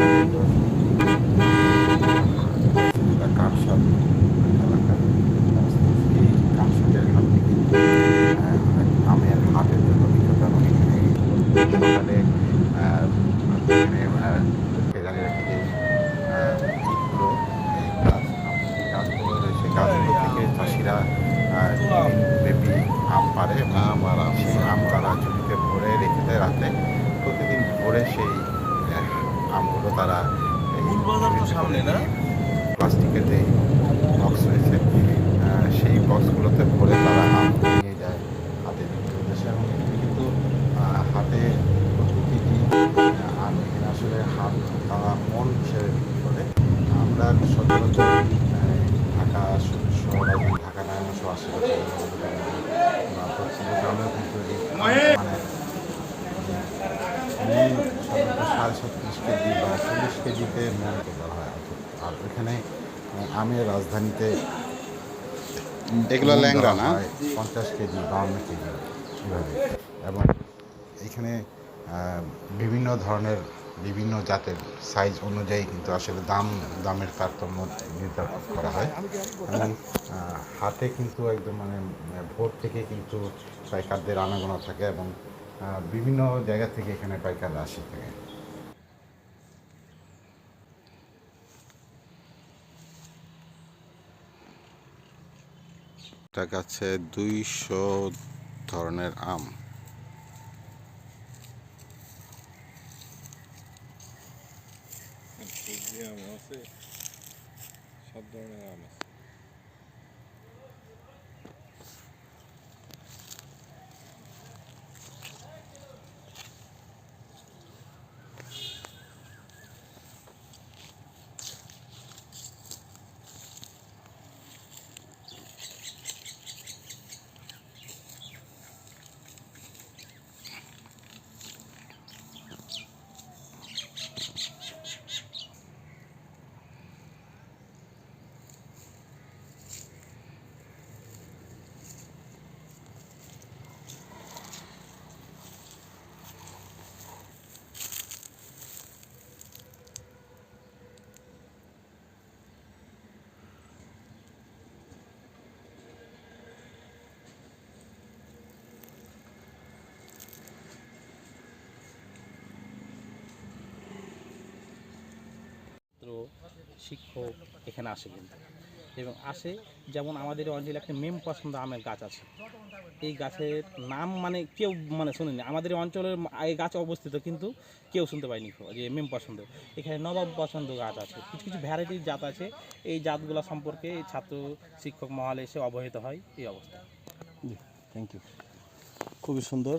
Thank you. সামনে না? প্লাস্টিকের যে বক্স রয়েছে সেই বক্সগুলোতে ভরে তারা আম নিয়ে যায় হাতে উদ্দেশ্যে এবং কিন্তু হাতে আহ, আম এখানে আসলে হাত তারা মন হিসেবে বিক্রি করে। আমরা সচরাচর ঢাকা শহর ঢাকা নারায়ণ সহ আশেপাশে বা পশ্চিম গ্রামেও কিন্তু এই আম মানে সাধারণত সাড়ে ছত্রিশ কেজি বা চল্লিশ কেজিতে মন করা হয় আর এখানে আমের রাজধানীতে এগুলো ল্যাংড়া না? হয় পঞ্চাশ কেজি বাউন্ন কেজি এভাবে। এবং এখানে বিভিন্ন ধরনের বিভিন্ন জাতের সাইজ অনুযায়ী কিন্তু আসলে দাম দামের তারতম্য নির্ধারণ করা হয়। এবং হাতে কিন্তু একদম মানে ভোর থেকে কিন্তু পাইকারদের আনাগোনা থাকে এবং বিভিন্ন জায়গা থেকে এখানে পাইকাররা আসে থাকে। একটা গাছে দুইশো ধরনের আম। আম আছে সব ধরনের আম আছে। ছাত্র, শিক্ষক এখানে আসে কিন্তু। এবং আসে যেমন আমাদের অঞ্চলে একটা মেম পছন্দ আমের গাছ আছে। এই গাছের নাম মানে কেউ মানে শোনেনি। আমাদের অঞ্চলের এই গাছ অবস্থিত কিন্তু কেউ শুনতে পায়নি যে মেম পছন্দ। এখানে নবাব পছন্দ গাছ আছে। কিছু কিছু ভ্যারাইটির জাত আছে। এই জাতগুলো সম্পর্কে ছাত্র, শিক্ষক মহল এসে অবহিত হয় এই অবস্থা। থ্যাংক ইউ খুবই সুন্দর।